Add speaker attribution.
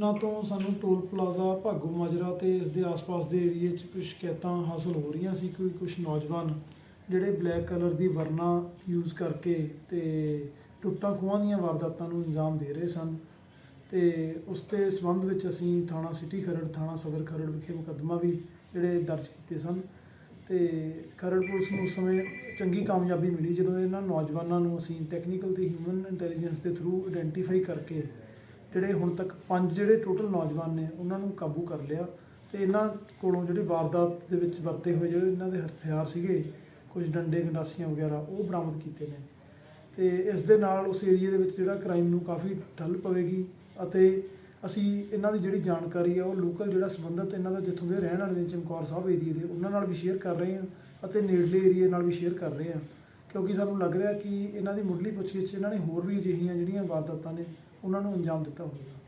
Speaker 1: ਨਾ ਤੋਂ ਸਾਨੂੰ ਟੋਲ ਪਲਾਜ਼ਾ, ਭਾਗੂ ਮਾਜਰਾ ਤੇ ਇਸ ਦੇ ਆਸ-ਪਾਸ ਦੇ ਏਰੀਏ 'ਚ ਕੁਝ ਸ਼ਿਕਾਇਤਾਂ ਹਾਸਲ ਹੋ ਰਹੀਆਂ ਸੀ, ਕੋਈ ਕੁਝ ਨੌਜਵਾਨ ਜਿਹੜੇ ਬਲੈਕ ਕਲਰ ਦੀ ਵਰਨਾ ਯੂਜ਼ ਕਰਕੇ ਤੇ ਟੁੱਟਾਂ ਖੂਹਾਂ ਦੀਆਂ ਵਾਰਦਾਤਾਂ ਨੂੰ ਅੰਜਾਮ ਦੇ ਰਹੇ ਸਨ ਤੇ ਉਸ ਦੇ ਸੰਬੰਧ ਵਿੱਚ ਅਸੀਂ ਥਾਣਾ ਸਿਟੀ ਖਰੜ, ਥਾਣਾ ਸਦਰ ਖਰੜ ਵਿਖੇ ਮੁਕੱਦਮਾ ਵੀ ਜਿਹੜੇ ਦਰਜ ਕੀਤੇ ਸਨ ਤੇ ਖਰੜ ਪੁਲਿਸ ਨੂੰ ਉਸ ਸਮੇਂ ਚੰਗੀ ਕਾਮਯਾਬੀ ਮਿਲੀ ਜਦੋਂ ਇਹਨਾਂ ਨੌਜਵਾਨਾਂ ਨੂੰ ਅਸੀਂ ਟੈਕਨੀਕਲ ਤੇ ਹਿਊਮਨ ਇੰਟੈਲੀਜੈਂਸ ਦੇ ਥਰੂ ਆਇਡੈਂਟੀਫਾਈ ਕਰਕੇ ਜਿਹੜੇ ਹੁਣ ਤੱਕ ਪੰਜ ਜਿਹੜੇ ਟੋਟਲ ਨੌਜਵਾਨ ਨੇ, ਉਹਨਾਂ ਨੂੰ ਕਾਬੂ ਕਰ ਲਿਆ ਤੇ ਇਹਨਾਂ ਕੋਲੋਂ ਜਿਹੜੀ ਵਾਰਦਾਤ ਦੇ ਵਿੱਚ ਵਰਤੇ ਹੋਏ ਜਿਹੜੇ ਇਹਨਾਂ ਦੇ ਹਥਿਆਰ ਸੀਗੇ, ਕੁਝ ਡੰਡੇ, ਗੰਡਾਸੀਆਂ ਵਗੈਰਾ, ਉਹ ਬਰਾਮਦ ਕੀਤੇ ਨੇ। ਤੇ ਇਸ ਦੇ ਨਾਲ ਉਸ ਏਰੀਏ ਦੇ ਵਿੱਚ ਜਿਹੜਾ ਕ੍ਰਾਈਮ ਨੂੰ ਕਾਫੀ ਠੱਲ ਪਵੇਗੀ ਅਤੇ ਅਸੀਂ ਇਹਨਾਂ ਦੀ ਜਿਹੜੀ ਜਾਣਕਾਰੀ ਆ, ਉਹ ਲੋਕਲ ਜਿਹੜਾ ਸੰਬੰਧਤ ਇਹਨਾਂ ਦਾ ਜਿੱਥੋਂ ਦੇ ਰਹਿਣ ਵਾਲੇ ਨੇ ਚਮਕੌਰ ਸਾਹਿਬ ਏਰੀਏ ਦੇ, ਉਹਨਾਂ ਨਾਲ ਵੀ ਸ਼ੇਅਰ ਕਰ ਰਹੇ ਹਾਂ ਅਤੇ ਨੇੜਲੇ ਏਰੀਏ ਨਾਲ ਵੀ ਸ਼ੇਅਰ ਕਰ ਰਹੇ ਹਾਂ। ਕਿਉਂਕਿ ਸਾਨੂੰ ਲੱਗ ਰਿਹਾ ਕਿ ਇਹਨਾਂ ਦੀ ਮੁੱਢਲੀ ਪੁੱਛਗਿੱਛ ਇਹਨਾਂ ਨੇ ਹੋਰ ਵੀ ਅਜਿਹੀਆਂ ਜਿਹੜੀਆਂ ਵਾਰਦਾਤਾਂ ਨੇ, ਉਹਨਾਂ ਨੂੰ ਅੰਜਾਮ ਦਿੱਤਾ ਹੋਵੇਗਾ।